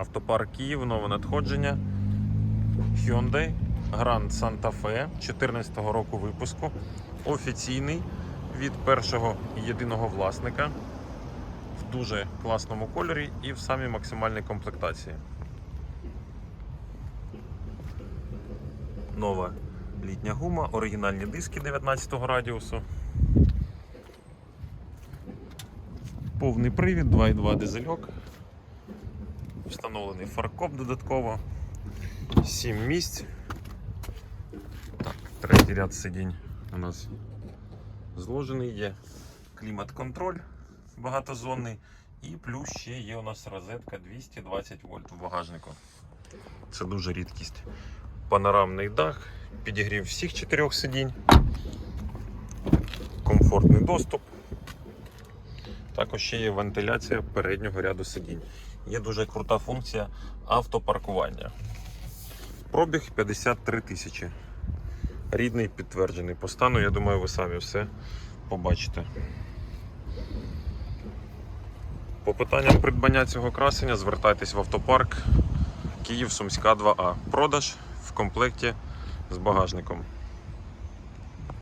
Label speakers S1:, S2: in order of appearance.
S1: Автопарк Київ, нове надходження. Hyundai Grand Santa Fe 2014 року випуску. Офіційний від першого єдиного власника в дуже класному кольорі і в самій максимальній комплектації. Нова літня гума, оригінальні диски 19 радіусу. Повний привід, 2.2 дизельок. Встановлений фаркоп додатково. 7 місць. Так, третій ряд сидінь у нас зложений, є клімат-контроль багатозонний. І плюс ще є у нас розетка 220 вольт в багажнику. Це дуже рідкість. Панорамний дах, підігрів всіх чотирьох сидінь, комфортний доступ. Також ще є вентиляція переднього ряду сидінь. Є дуже крута функція автопаркування. Пробіг 53 тисячі. Рідний підтверджений по стану, я думаю, ви самі все побачите. По питанням придбання цього красення звертайтесь в автопарк Київ Сумська 2А. Продаж в комплекті з багажником.